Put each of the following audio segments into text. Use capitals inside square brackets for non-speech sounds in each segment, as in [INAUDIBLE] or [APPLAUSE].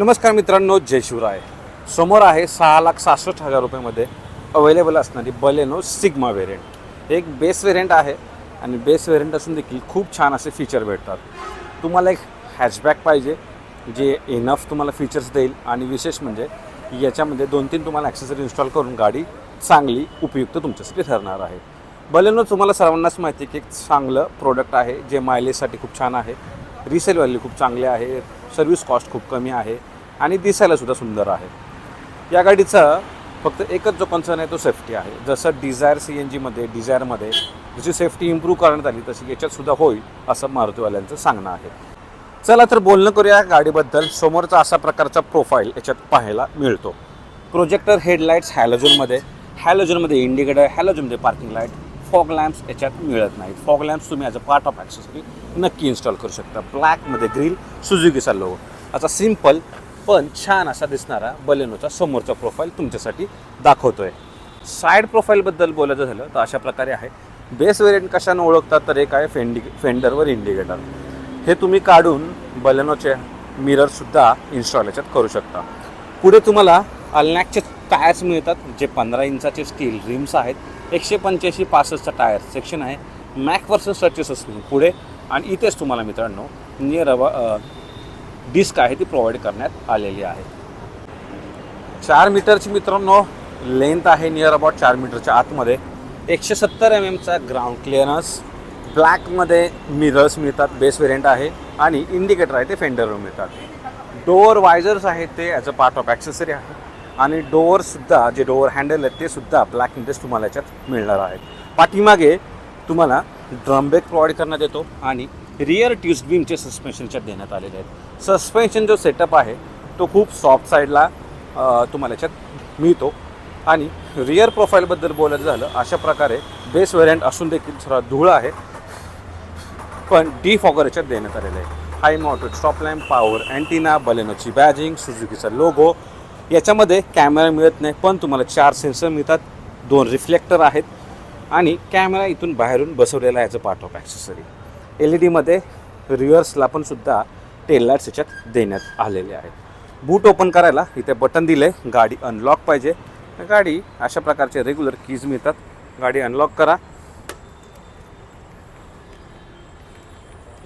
नमस्कार मित्रांनो जय शिवराय. समोर आहे सहा लाख सहासष्ट हजार रुपयामध्ये अवेलेबल असणारी बलेनो सिग्मा वेरियंट एक बेस वेरियंट आहे आणि बेस वेरियंट असून देखील खूप छान असे फीचर भेटतात. तुम्हाला एक हॅचबॅक पाहिजे जे इनफ तुम्हाला फीचर्स देईल आणि विशेष म्हणजे याच्यामध्ये दोन तीन तुम्हाला ॲक्सेसरी इन्स्टॉल करून गाडी चांगली उपयुक्त तुमच्यासाठी ठरणार आहे. बलेनो तुम्हाला सर्वांनाच माहिती आहे की एक चांगलं प्रोडक्ट आहे जे मायलेजसाठी खूप छान आहे. रिसेल व्हॅल्यू खूप चांगली आहे. सर्व्हिस कॉस्ट खूप कमी आहे. आणि दिसायलासुद्धा सुंदर आहे. या गाडीचा फक्त एकच जो कन्सर्न आहे तो सेफ्टी आहे. जसं डिझायर सी एन जीमध्ये डिझायरमध्ये जशी सेफ्टी इम्प्रूव्ह करण्यात आली तशी याच्यातसुद्धा होईल असं मारुतीवाल्यांचं सांगणं आहे. चला तर बोलणं करूया गाडीबद्दल. समोरचा असा प्रकारचा प्रोफाईल याच्यात पाहायला मिळतो. प्रोजेक्टर हेडलाईट्स हॅलोजनमध्ये हॅलोजनमध्ये इंडिकेटर हॅलोजनमध्ये पार्किंग लाइट फॉग लॅम्प्स याच्यात मिळत नाहीत. फॉग लॅम्प्स तुम्ही as a part of accessory नक्की इन्स्टॉल करू शकता. ब्लॅकमध्ये ग्रील सुझुकीचा लोगो असा सिंपल पण छान असा दिसणारा बलेनोचा समोरचा प्रोफाईल तुमच्यासाठी दाखवतोय. साईड प्रोफाईलबद्दल बोलायचं झालं तर अशा प्रकारे आहे. बेस वेरियंट कशानं ओळखतात तर एक आहे फेंडी फेंडरवर इंडिकेटर हे तुम्ही काढून बलेनोचे मिररसुद्धा इन्स्टॉल याच्यात करू शकता. पुढे तुम्हाला अल्नॅकचे टायर्स मिळतात जे पंधरा इंचाचे स्टील रिम्स आहेत एकशे पंच्याऐंशी पासष्टचा टायर सेक्शन आहे मॅक वर्सन सर्चेस असतील पुढे. आणि इथेच तुम्हाला मित्रांनो नियर अबा डिस्क आहे ती प्रोव्हाइड करण्यात आलेली आहे. चार मीटरची मित्रांनो लेंथ आहे नियर अबाउट चार मीटरच्या आतमध्ये. एकशे सत्तर एम एमचा ग्राउंड क्लिअरन्स ब्लॅकमध्ये मिरर्स मिळतात बेस वेरियंट आहे आणि इंडिकेटर आहे ते फेंडरवर मिळतात. डोअर वायझर्स आहेत ते as a part of accessory आहे आणि डोअरसुद्धा जे डोअर हँडल आहेत ते सुद्धा ब्लॅक इंटेस तुम्हाला याच्यात मिळणार आहेत. पाठीमागे तुम्हाला ड्रम ब्रेक प्रोव्हाइड करण्यात येतो आणि रिअर ट्यूज बीमचे सस्पेन्शनच्यात देण्यात आलेले आहेत. सस्पेन्शन जो सेटअप आहे तो खूप सॉफ्ट साईडला तुम्हाला याच्यात मिळतो. आणि रिअर प्रोफाईलबद्दल बोलायचं झालं अशा प्रकारे बेस व्हेरियंट असून देखील थोडा धूळ आहे. पण डी फॉगर याच्यात देण्यात आलेलं आहे. High mounted stop lamp power antenna बलेनोची badging सुझुकीचा लोगो याच्यामध्ये कॅमेरा मिळत नाही पण तुम्हाला चार सेन्सर मिळतात. दोन रिफ्लेक्टर आहेत. आणि कॅमेरा इथून बाहेरून बसवलेला आहे as part of accessory L E डीमध्ये रिव्हर्सला पण सुद्धा टेल लाईट्स याच्यात देण्यात आलेले आहेत. बूट ओपन करायला इथे बटन दिले गाडी अनलॉक पाहिजे. गाडी अशा प्रकारचे रेग्युलर कीज मिळतात. गाडी अनलॉक करा.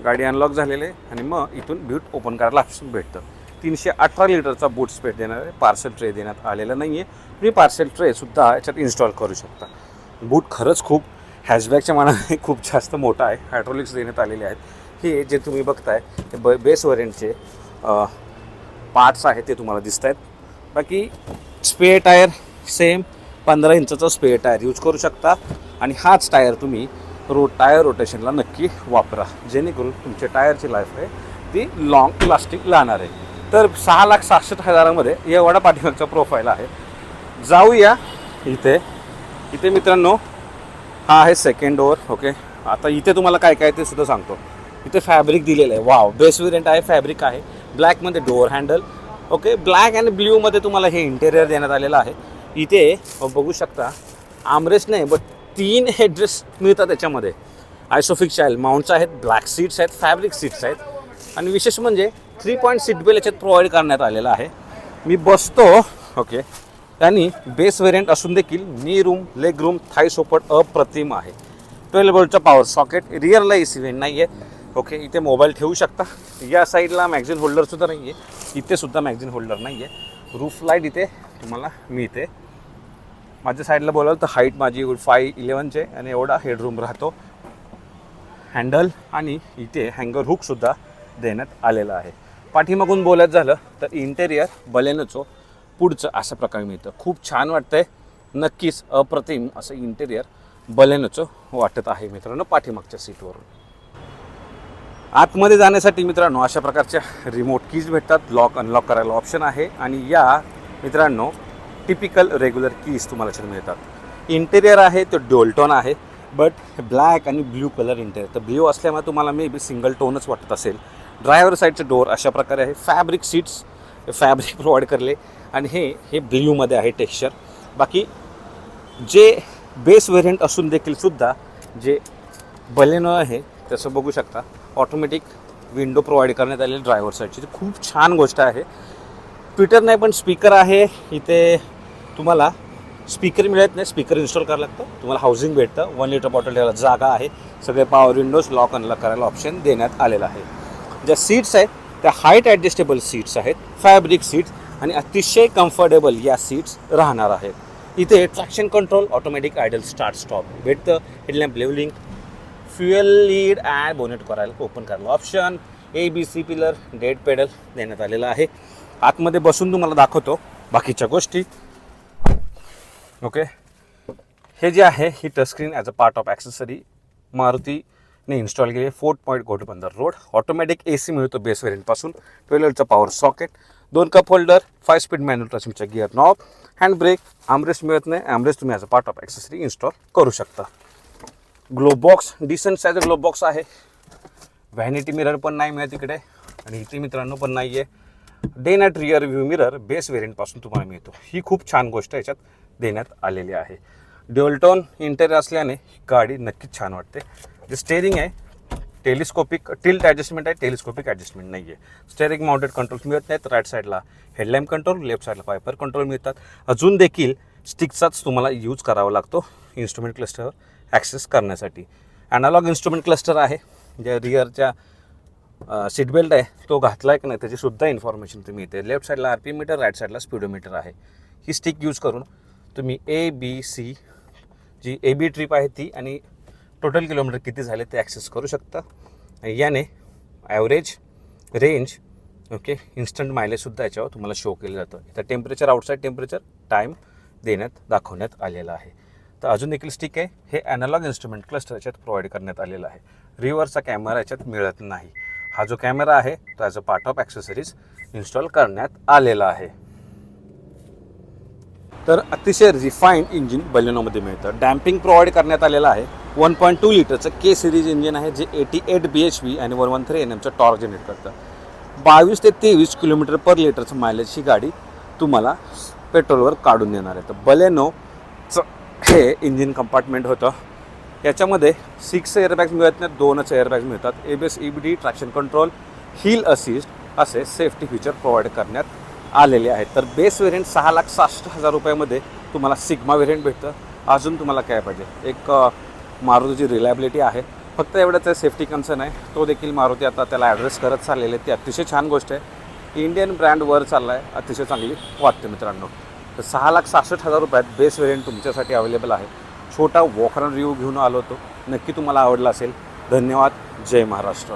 गाडी अनलॉक झालेली आहे आणि मग इथून बूट ओपन करायला ऑप्शन भेटतं. तीनशे अठरा लिटरचा बूट स्पेट देणार आहे. पार्सल ट्रे देण्यात आलेला नाही आहे तुम्ही पार्सल ट्रेसुद्धा याच्यात इन्स्टॉल करू शकता. बूट खरंच खूप हॅशबॅगच्या मानाने खूप जास्त मोठा आहे. हायड्रोलिक्स देण्यात आलेले आहेत. हे जे तुम्ही बघताय ते ब बेस वरियंटचे पार्ट्स आहेत ते तुम्हाला दिसत आहेत बाकी स्पेअर टायर सेम पंधरा इंचाचा स्पेअर टायर यूज करू शकता. आणि हाच टायर तुम्ही रो टायर रोटेशनला नक्की वापरा. जेणेकरून तुमच्या टायरची लाईफ आहे ती लाँग लास्टिंग राहणार आहे. तर सहा लाख सहासष्ट हजारामध्ये एवढा पाठीमागचा प्रोफाईल आहे. जाऊया इथे. इथे मित्रांनो हा आहे सेकंड डोअर ओके आता इथे तुम्हाला काय काय ते सुद्धा सांगतो. इथे फॅब्रिक दिलेलं आहे. वाव बेस वेरियंट आहे फॅब्रिक आहे. ब्लॅकमध्ये door handle okay black and ब्ल्यूमध्ये तुम्हाला हे इंटेरियर देण्यात आलेलं आहे. इथे बघू शकता आमरेस नाही बट तीन हेड्रेस मिळतात त्याच्यामध्ये. आयसोफिक चाईल माउंट्स आहेत ब्लॅक सीट्स आहेत फॅब्रिक सीट्स आहेत. आणि विशेष म्हणजे थ्री पॉईंट सीट बेल याच्यात प्रोव्हाइड करण्यात आलेला आहे. मी बसतो ओके आणि बेस व्हेरियंट असून देखील knee room leg room thigh support अप्रतिम आहे. ट्वेल्व बोल्टचा पॉवर सॉकेट रिअरला ए सी व्हेंट नाही आहे ओके इथे मोबाईल ठेवू शकता. या साईडला मॅग्झिन होल्डरसुद्धा नाही आहे इथेसुद्धा मॅगझिन मॅग्झिन होल्डर नाही आहे रूफ लाइट इथे तुम्हाला मिळते. माझ्या साईडला बोलाल तर हाईट माझी फाय इलेवनचे आणि एवढा हेडरूम राहतो. हँडल आणि इथे हँगर हुकसुद्धा देण्यात आलेला आहे. पाठीमागून बोलायचं झालं तर इंटेरियर बलेनोचो पुढचं अशा प्रकारे मिळतं. खूप छान वाटतंय. नक्कीच अप्रतिम असं इंटेरियर बलेनोचं वाटत आहे मित्रांनो पाठीमागच्या सीटवरून आतमध्ये जाण्यासाठी मित्रांनो अशा प्रकारच्या रिमोट कीज भेटतात. लॉक अनलॉक करायला ऑप्शन आहे. आणि या मित्रांनो टिपिकल रेग्युलर कीज तुम्हाला छान मिळतात. इंटेरियर आहे तो डोलटोन आहे. बट ब्लॅक आणि ब्ल्यू कलर इंटेरियर तर ब्ल्यू असल्यामुळे तुम्हाला मे बी सिंगल टोनच वाटत असेल. ड्रायव्हर साईडचं डोअर अशा प्रकारे आहे. फॅब्रिक सीट्स फॅब्रिक [LAUGHS] प्रोव्हाइड करले. आणि हे हे ब्ल्यूमध्ये आहे टेक्स्चर. बाकी जे बेस व्हेरियंट असून देखील सुद्धा जे बलेनो आहे तसं बघू शकता. ऑटोमॅटिक विंडो प्रोव्हाइड करण्यात आलेली ड्रायव्हर साईडची. ती खूप छान गोष्ट आहे. ट्विटर नाही पण स्पीकर आहे. इथे तुम्हाला स्पीकर मिळत नाही. स्पीकर इन्स्टॉल करायला लागतं. तुम्हाला हाऊसिंग भेटतं. वन लिटर बॉटल ठेवायला जागा आहे. सगळे पॉवर विंडोज लॉक अनलॉक करायला ऑप्शन देण्यात आलेलं आहे. ज्या सीट्स आहेत त्या हाईट ॲडजस्टेबल सीट्स आहेत फॅब्रिक सीट्स आणि अतिशय कम्फर्टेबल या सीट्स राहणार आहेत. इथे traction control automatic idle start stop भेटतं. Headlamp levelling fuel lid and bonnet करायला ओपन करायला option A B C pillar dead pedal देण्यात आलेलं आहे. आतमध्ये बसून तुम्हाला दाखवतो बाकीच्या गोष्टी. ओके हे जे आहे ही touchscreen as a part of accessory Maruti ने इन्स्टॉल केली fort point Ghodbunder road automatic A C मिळतो बेस व्हेरियंटपासून ट्वेल्वचा पॉवर सॉकेट दोन cup holder five speed manual ट्रान्समिशनचा gear knob hand brake armrest मिळत नाही. आमरेस्ट तुम्ही as a part of accessory install करू शकता. Glove box decent size glove box आहे. व्हॅनिटी मिरर पण नाही मिळत इकडे. आणि इथे मित्रांनो पण नाही आहे day night rear view mirror base व्हेरियंटपासून तुम्हाला मिळतो. ही खूप छान गोष्ट याच्यात देण्यात आलेली आहे. ड्युअलटोन इंटेरियर असल्याने गाडी नक्कीच छान वाटते. जे स्टेअरिंग आहे टेलिस्कोपिक टिल्ट ॲडजस्टमेंट आहे टेलिस्कोपिक ॲडजस्टमेंट नाही आहे स्टेअरिंग माउंटेड कंट्रोल्स मिळत नाहीत राईट साईडला हेडलॅम्प कंट्रोल लेफ्ट साईडला पायपर कंट्रोल मिळतात. अजून देखील स्टिकचाच तुम्हाला यूज करावा लागतो इन्स्ट्रुमेंट क्लस्टरवर ॲक्सेस करण्यासाठी. ॲनालॉग इन्स्ट्रुमेंट क्लस्टर आहे जे रिअरच्या सीट बेल्ट आहे तो घातला आहे की नाही त्याचीसुद्धा इन्फॉर्मेशन तुम्ही इथे लेफ्ट साईडला आर पी मीटर राईट साईडला स्पीडोमीटर आहे. ही स्टिक यूज करून तुम्ही ए B C G A B trip आहे ती आणि टोटल किलोमीटर किती झाले ते ॲक्सेस करू शकता. आणि याने ॲव्हरेज रेंज ओके इन्स्टंट मायलेजसुद्धा याच्यावर तुम्हाला शो केलं जातं. इथं टेम्परेचर आउटसाईड टेम्परेचर टाईम देण्यात दाखवण्यात आलेला आहे. तर अजून देखील स्टिक आहे. हे ॲनालॉग इन्स्ट्रुमेंट क्लस्टर याच्यात प्रोव्हाइड करण्यात आलेला आहे. रिव्हरचा कॅमेरा याच्यात मिळत नाही. हा जो कॅमेरा आहे तो as a part of accessories install करण्यात आलेला आहे. तर अतिशय रिफाईंड इंजिन बलेनोमध्ये मिळतं. डॅम्पिंग प्रोव्हाइड करण्यात आलेलं आहे. वन पॉईंट टू लिटरचं के सिरीज इंजिन आहे जे eighty eight B H P आणि वन वन थ्री एन एमचं टॉर्क जनरेट करतं. बावीस ते तेवीस किलोमीटर पर लिटरचं मायलेज ही गाडी तुम्हाला पेट्रोलवर काढून देणार आहे. तर बलेनोचं हे इंजिन कंपार्टमेंट होतं. याच्यामध्ये सिक्स एअरबॅग्स मिळत नाही दोनच एअरबॅग्स मिळतात. A B S E B D traction control hill assist असे सेफ्टी फीचर प्रोव्हाइड करण्यात आलेले आहेत. तर बेस व्हेरियंट सहा लाख सहासष्ट हजार रुपयामध्ये तुम्हाला सिग्मा व्हेरियंट भेटतं. अजून तुम्हाला काय पाहिजे? एक मारुतीची रिलायबिलिटी आहे. फक्त एवढंच आहे सेफ्टी कन्सर्न आहे. तो देखील मारुती आता त्याला ॲड्रेस करत चाललेले ती अतिशय छान गोष्ट आहे. इंडियन ब्रँड वर चालला आहे अतिशय चांगली वाटते मित्रांनो. तर सहा लाख सहासष्ट हजार रुपयात बेस व्हेरियंट तुमच्यासाठी अवेलेबल आहे. छोटा वॉकरन रिव्ह्यू घेऊन आलो होतो. नक्की तुम्हाला आवडला असेल. धन्यवाद. जय महाराष्ट्र.